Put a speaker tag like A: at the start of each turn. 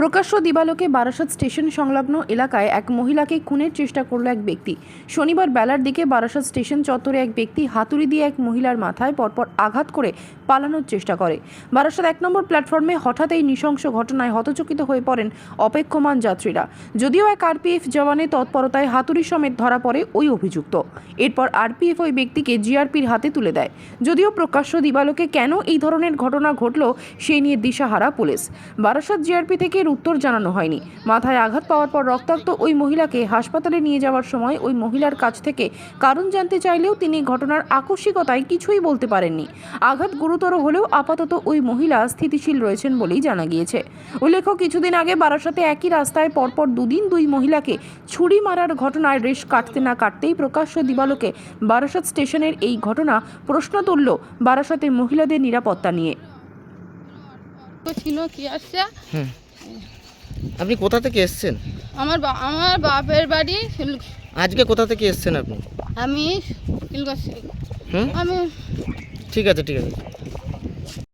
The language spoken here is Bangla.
A: প্রকাশ্য দিবালোকে বারাসাত স্টেশন সংলগ্ন এলাকায় এক মহিলাকে খুনের চেষ্টা করল এক ব্যক্তি। শনিবার বেলার দিকে বারাসাত স্টেশন চত্বরে এক ব্যক্তি হাতুড়ি দিয়ে এক মহিলার মাথায় পরপর আঘাত করে পালানোর চেষ্টা করে। বারাসাত এক নম্বর প্ল্যাটফর্মে হঠাৎ এই নৃশংস ঘটনায় হতচকিত হয়ে পড়েন অপেক্ষমান যাত্রীরা। যদিও এক আরপিএফ জওয়ানের তৎপরতায় হাতুড়ি সমেত ধরা পড়ে ওই অভিযুক্ত। এরপর আরপিএফ ওই ব্যক্তিকে জিআরপির হাতে তুলে দেয়। যদিও প্রকাশ্য দিবালোকে কেন এই ধরনের ঘটনা ঘটল, সেই নিয়ে দিশাহারা পুলিশ। বারাসাত জিআরপি থেকে এর উত্তর জানানো হয়নি। মাথায় আঘাত পাওয়ার পর রক্তাক্ত ওই মহিলাকে হাসপাতালে নিয়ে যাওয়ার সময় ওই মহিলার কাছ থেকে কারণ জানতে চাইলেও তিনি ঘটনার আকস্মিকতায় কিছুই বলতে পারেননি। আঘাত গুরুতর হলেও আপাতত ওই মহিলা স্থিতিশীল রয়েছেন বলেই জানা গিয়েছে। উল্লেখ্য কিছুদিন আগে বারাসাতে একই রাস্তায় পরপর দুদিন দুই মহিলাকে ছুরি মারার ঘটনায় রেশ কাটতে না কাটতেই প্রকাশ্য দিবালোকে বারাসাত স্টেশনের এই ঘটনা প্রশ্ন তুলল বারাসাতের মহিলাদের নিরাপত্তা নিয়ে।
B: তো ছিল কি আসছে?
C: আপনি কোথা থেকে এসছেন?
B: আমার বা- আমার বাপের বাড়ি শিল-
C: আজকে কোথা থেকে এসছেন আপনি?
B: আমি
C: হুম?
B: আমি
C: ঠিক আছে ঠিক আছে।